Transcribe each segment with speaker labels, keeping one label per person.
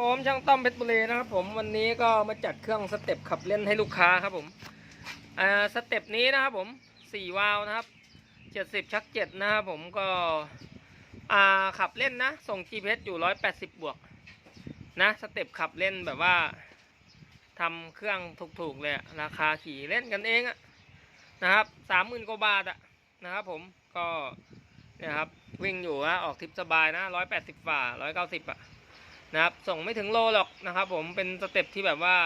Speaker 1: ผมช่างต้อมเพชรบุรีนะครับผมวันนี้ก็มาจัดเครื่องสเต็ปขับเล่นให้ลูกค้าครับผมอ่าสเต็ปนี้นะครับผมสี่วาล์วนะครับเจ็ดสิบชักเจ็ดนะครับผมก็อ่าขับเล่นนะส่ง GPS อยู่ร้อยแปดสิบบวกนะสเต็ปขับเล่นแบบว่าทำเครื่องถูกๆเลยราคาขี่เล่นกันเองอะนะครับสามหมื่นกว่าบาทอะนะครับผมก็เนี่ยครับวิ่งอยู่นะออกทริปสบายนะร้อยแปดสิบฝ่าร้อยเก้าสิบอะ นะครับ ส่งไม่ถึงโลหรอกนะครับ ผมเป็นสเต็ปที่แบบว่า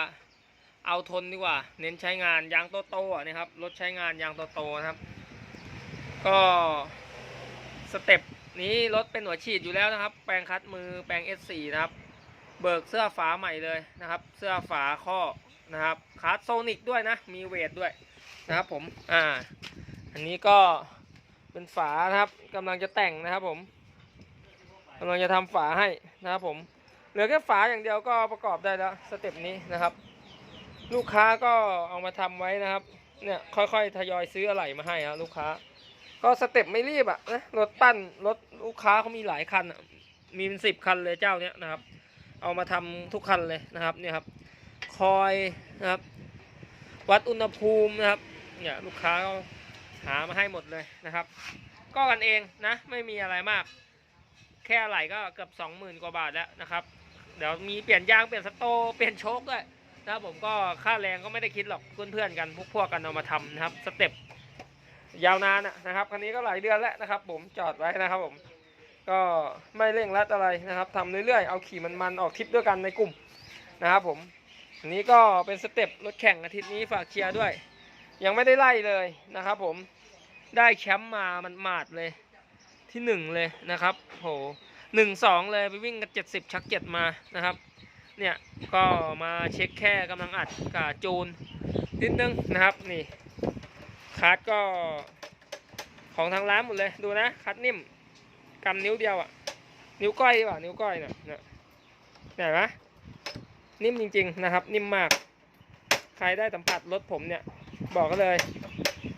Speaker 1: เอาทนดีกว่า เน้นใช้งานยางโตๆอะนะครับรถใช้งานยางโตๆนะครับ ก็สเต็ปนี้รถเป็นหัวฉีดอยู่แล้วนะครับ แปลงคัดมือแปลง S4 นะครับ เบิกเสื้อฝาใหม่เลยนะครับ เสื้อฝาข้อนะครับคัสโซนิกด้วยนะ มีเวทด้วยนะครับผม อ่า อันนี้ก็เป็นฝานะครับกำลังจะแต่งนะครับผมกำลังจะทำฝาให้นะครับผม เหลือแค่ฝาอย่างเดียวก็ประกอบได้แล้วสเต็ปนี้นะครับ ลูกค้าก็เอามาทำไว้นะครับ เนี่ยค่อยๆทยอยซื้ออะไหล่มาให้ครับลูกค้า ก็สเต็ปไม่รีบอะนะรถปั้นรถลูกค้าเขามีหลายคันมีเป็นสิบคันเลยเจ้าเนี้ยนะครับ เอามาทำทุกคันเลยนะครับเนี่ยครับคอยนะครับ วัดอุณหภูมินะครับ เนี่ยลูกค้าก็หามาให้หมดเลยนะครับ ก็กันเองนะไม่มีอะไรมาก แค่ไหล่ก็เกือบสองหมื่นกว่าบาทแล้วนะครับ เดี๋ยวมีเปลี่ยนยางเปลี่ยนสโตเปลี่ยนโชคด้วยนะครับผมก็ค่าแรงก็ไม่ได้คิดหรอกเพื่อนๆกันพวกพวกกันเอามาทำนะครับสเต็ปยาวนานนะครับคันนี้ก็หลายเดือนแล้วนะครับ ผมจอดไว้นะครับผมก็ไม่เร่งรัดอะไรนะครับทำเรื่อยๆเอาขี่มันๆออกทริปด้วยกันในกลุ่มนะครับผมอันนี้ก็เป็นสเต็ปรถแข่งอาทิตย์นี้ฝากเชียร์ด้วย ยังไม่ได้ไล่เลยนะครับ ผมได้แชมป์มามันมาดเลยที่หนึ่งเลยนะครับโห หนึ่งสองเลยไปวิ่งกันเจ็ดสิบชักเจ็ดมานะครับเนี่ยก็มาเช็คแค่กำลังอัดกับจูนนิดนึงนะครับนี่คัดก็ของทางร้านหมดเลยดูนะคัดนิ่มกำนิ้วเดียวอะนิ้วก้อยดีกว่านิ้วก้อยเนี่ยเนี่ยเห็นไหมนิ่มจริงๆนะครับ นิ่มมาก ใครได้สัมผัสรถผมเนี่ยบอกกันเลย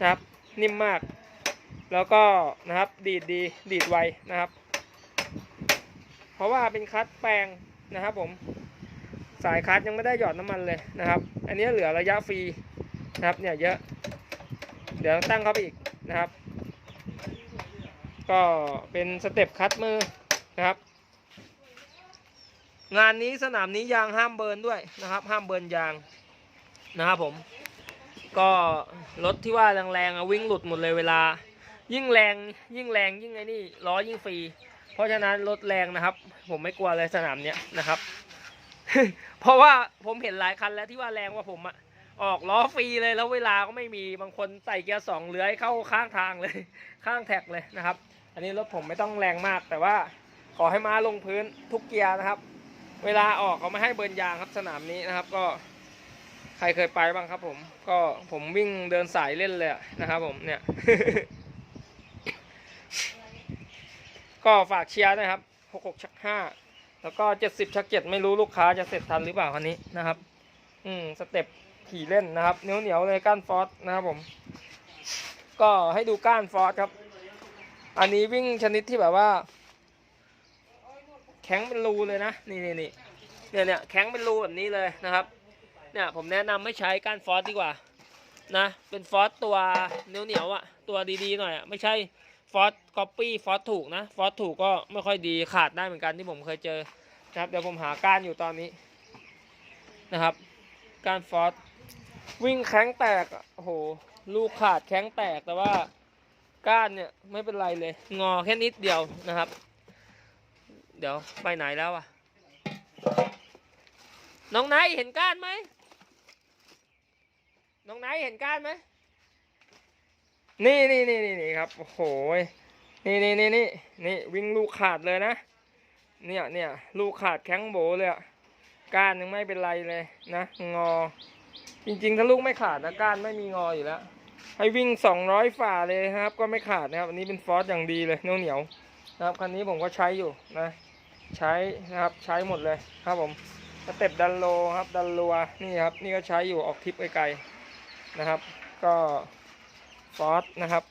Speaker 1: นะครับ นิ่มมาก แล้วก็นะครับดีดดีดีดไวนะครับ เพราะว่าเป็นคัดแปลงนะครับผมสายคัดยังไม่ได้หยอดน้ำมันเลยนะครับ อันนี้เหลือระยะฟรีนะครับเนี่ยเยอะ เดี๋ยวตั้งเข้าไปอีกนะครับ ก็เป็นสเต็ปคัดมือนะครับ งานนี้สนามนี้ยางห้ามเบิร์นด้วยนะครับ ห้ามเบิร์นยางนะครับผม ก็รถที่ว่าแรงๆวิ่งหลุดหมดเลยเวลา ยิ่งแรงยิ่งแรงยิ่งไอ้นี่ล้อยิ่งฟรี เพราะฉะนั้นรถแรงนะครับ ผมไม่กลัวเลยสนามเนี้ยนะครับ เพราะว่าผมเห็นหลายคันแล้วที่ว่าแรงกว่าผมอะออกล้อฟรีเลยแล้วเวลาก็ไม่มีบางคนใส่เกียร์สองเลื้อยเข้าข้างทางเลย ข้างแท็กเลยนะครับ อันนี้รถผมไม่ต้องแรงมาก แต่ว่าขอให้มาลงพื้นทุกเกียร์นะครับ เวลาออกเขาไม่ให้เบิร์นยางครับสนามนี้นะครับ ก็ใครเคยไปบ้างครับ ผมก็ผมวิ่งเดินสายเล่นเลยนะครับ ผมเนี่ย ก็ฝากเชียร์นะครับ66ชัก5แล้วก็70ชัก7ไม่รู้ลูกค้าจะเสร็จทันหรือเปล่าคันนี้นะครับ อืมสเต็ปขี่เล่นนะครับเหนียวเหนียวเลยก้านฟอสนะครับผม ก็ให้ดูก้านฟอสครับ อันนี้วิ่งชนิดที่แบบว่า แข็งเป็นรูเลยนะ นี่นี่นี่เนี่ยเนี่ยแข็งเป็นรูแบบนี้เลยนะครับ เนี่ยผมแนะนำไม่ใช้ก้านฟอสดีกว่านะ เป็นฟอสตัวเหนียวเหนียวอะตัวดีๆหน่อยอะไม่ใช่ ฟอสก๊อปปี้ฟอสถูกนะฟอสถูกก็ไม่ค่อยดีขาดได้เหมือนกันที่ผมเคยเจอนะครับเดี๋ยวผมหาก้านอยู่ตอนนี้นะครับก้านฟอสวิ่งแข้งแตกโอ้โหลูกขาดแข้งแตกแต่ว่าก้านเนี่ยไม่เป็นไรเลย งอแค่นิดเดียวนะครับ เดี๋ยวไปไหนแล้วอะน้องไนท์เห็นก้านไหมน้องไนท์เห็นก้านไหม นี่นี่นี่นี่นี่ครับ โอ้โห นี่นี่นี่นี่นี่วิ่งลูกขาดเลยนะ เนี่ยเนี่ยลูกขาดแข้งโบเลยอะก้านยังไม่เป็นไรเลยนะ งอ จริงๆ ถ้าลูกไม่ขาดนะก้านไม่มีงออยู่แล้ว ให้วิ่งสองร้อยฝ่าเลยครับ ก็ไม่ขาดนะครับ อันนี้เป็นฟอสอย่างดีเลยเหนียวเหนียวนะครับ คันนี้ผมก็ใช้อยู่นะ ใช้นะครับ ใช้หมดเลยครับผมสเต็ปดันโลครับ ดันลัว นี่ครับ นี่ก็ใช้อยู่ออกทริปไกลๆนะครับ ก็ ฟอสนะครับ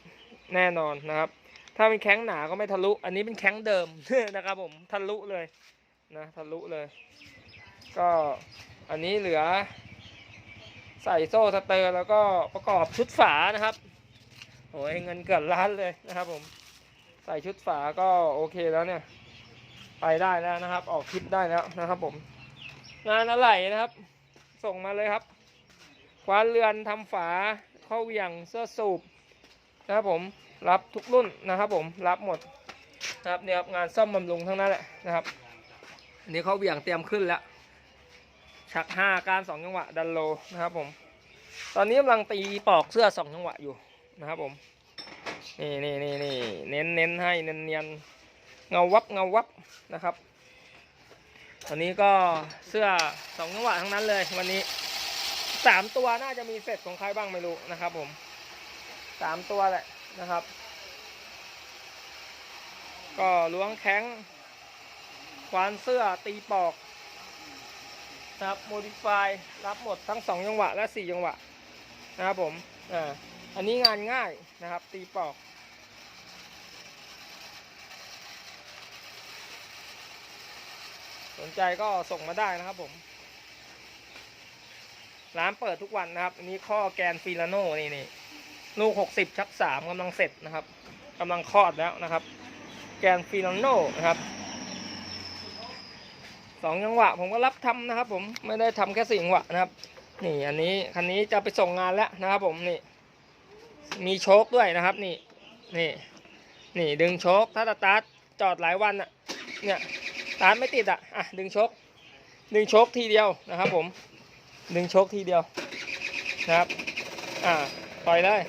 Speaker 1: แน่นอนนะครับ ถ้าเป็นแข้งหนาก็ไม่ทะลุ อันนี้เป็นแข้งเดิมนะครับผมทะลุเลยนะทะลุเลย ก็อันนี้เหลือ ใส่โซ่สเตอร์แล้วก็ประกอบชุดฝานะครับโอ้ยเงินเกือบล้านเลยนะครับผมใส่ชุดฝาก็โอเคแล้วเนี่ย ไปได้แล้วนะครับ ออกคลิปได้แล้วนะครับผม งานอะไรนะครับ ส่งมาเลยครับ คว้านเรือนทำฝา เข้อเวี่ยงเสื้อสูบ นะครับผมรับทุกรุ่นนะครับผมรับหมดนะครับเนี่ยครับงานซ่อมบำรุงทั้งนั้นแหละนะครับอันนี้เขาเหวี่ยงเตรียมขึ้นแล้วชักห้าการสองจังหวะดันโลนะครับผม ตอนนี้กำลังตีปอกเสื้อสองจังหวะอยู่นะครับผมนี่นี่นี่นี่เน้นเน้นให้เนียนเนียนเงาวับเงาวับนะครับวันนี้ก็เสื้อสองจังหวะทั้งนั้นเลยวันนี้สามตัวน่าจะมีเสร็จของใครบ้างไม่รู้นะครับผม สามตัวแหละนะครับ ก็ล้วงแข้งควานเสื้อตีปอกนะครับโมดิฟายรับหมดทั้งสองจังหวะและสี่จังหวะนะครับผมอ่าอันนี้งานง่ายนะครับ ตีปอกสนใจก็ส่งมาได้นะครับผม ร้านเปิดทุกวันนะครับ อันนี้ข้อแกนฟิลาโน่นี่นี่ ลูกหกสิบชักสามกำลังเสร็จนะครับกำลังคลอดแล้วนะครับ แกนฟิลาโน่นะครับสองจังหวะผมก็รับทำนะครับ ผมไม่ได้ทำแค่สี่จังหวะนะครับ นี่อันนี้คันนี้จะไปส่งงานแล้วนะครับ ผมนี่ มีโชคด้วยนะครับ นี่นี่ นี่ดึงโชคถ้าตาร์ทจอดหลายวันอะ เนี่ยตาร์ทไม่ติดอะอะดึงโชคดึงโชคทีเดียวนะครับ ผมดึงโชคทีเดียวนะครับ อ่า ปล่อยเลย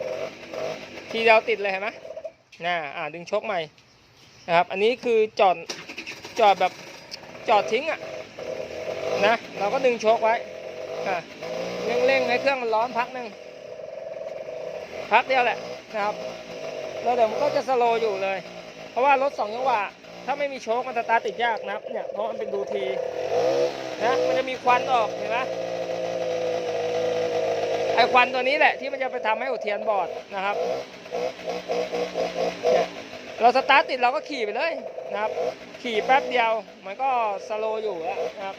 Speaker 1: ทีเดียวติดเลยเห็นไหมน่าอ่าดึงชคใหม่นะครับ อันนี้คือจอดจอดแบบจอดทิ้งอะนะ เราก็ดึงชคไว้อ่าเร่งเร่งๆให้เครื่องมันร้อนพักหนึ่งพักเดียวแหละนะครับแล้วเดี๋ยวมันก็จะสโลว์อยู่เลย เพราะว่ารถสองจังหวะถ้าไม่มีโชคมันสตาร์ติดยากนะครับเนี่ยเพราะมันเป็นดูทีนะมันจะมีควันออกเห็นไหม ไอควันตัวนี้แหละที่มันจะไปทำให้หัวเทียนบอดนะครับ เราสตาร์ทติดเราก็ขี่ไปเลยนะครับ ขี่แป๊บเดียวมันก็สโลว์อยู่แล้วนะครับ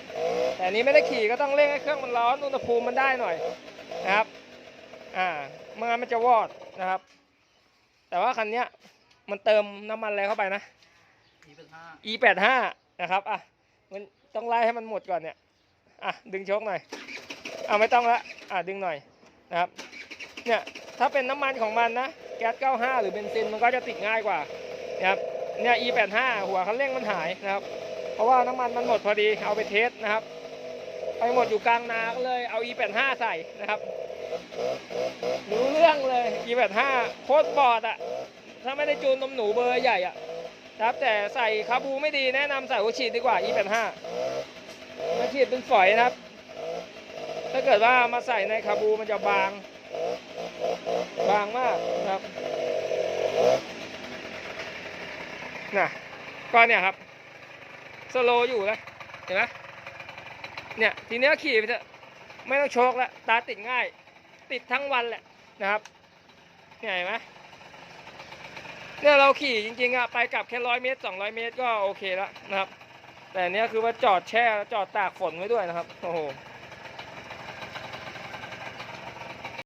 Speaker 1: แต่นี้ไม่ได้ขี่ก็ต้องเร่งให้เครื่องมันร้อนอุณหภูมิมันได้หน่อยนะครับ อ่าไมันมันจะวอดนะครับ แต่ว่าคันเนี้ยมันเติมน้ำมันอะไรเข้าไปนะ
Speaker 2: สี่เป็นห้า
Speaker 1: e แปดห้านะครับ อะ มันต้องไล่ให้มันหมดก่อนเนี่ย อะ ดึงโชคหน่อย อะ ไม่ต้องละ อะ ดึงหน่อย นะครับเนี่ยถ้าเป็นน้ำมันของมันนะแก๊ส 95 หรือเบนซินมันก็จะติดง่ายกว่านะครับเนี่ย e 8 5 หัวคันเร่งมันหายนะครับ เพราะว่าน้ำมันมันหมดพอดีเอาไปเทสนะครับ ไปหมดอยู่กลางนาก็เลยเอา e 8 5 ใส่นะครับรู้เรื่องเลย e 8 5 โคตรบอดอะถ้าไม่ได้จูนนมหนูเบอร์ใหญ่อะครับแต่ใส่คาบูไม่ดีแนะนำใส่หัวฉีดดีกว่า E85 มาฉีดเป็นฝอยนะครับ ถ้าเกิดว่ามาใส่ในคาบูมันจะบาง บางมากนะครับน่ะก็เนี่ยครับ สโลอยู่แล้วเห็นไหมเนี่ยทีเนี้ยขี่ไปเถอะไม่ต้องโชกแล้วตาติดง่าย ติดทั้งวันแหละนะครับเนี่ยเห็นไหมเนี่ยเราขี่จริงๆอะไปกลับแค่ร้อยเมตรสองร้อยเมตรก็โอเคแล้วนะครับ แต่เนี้ยคือว่าจอดแช่จอดตากฝนไว้ด้วยนะครับ โอ้โห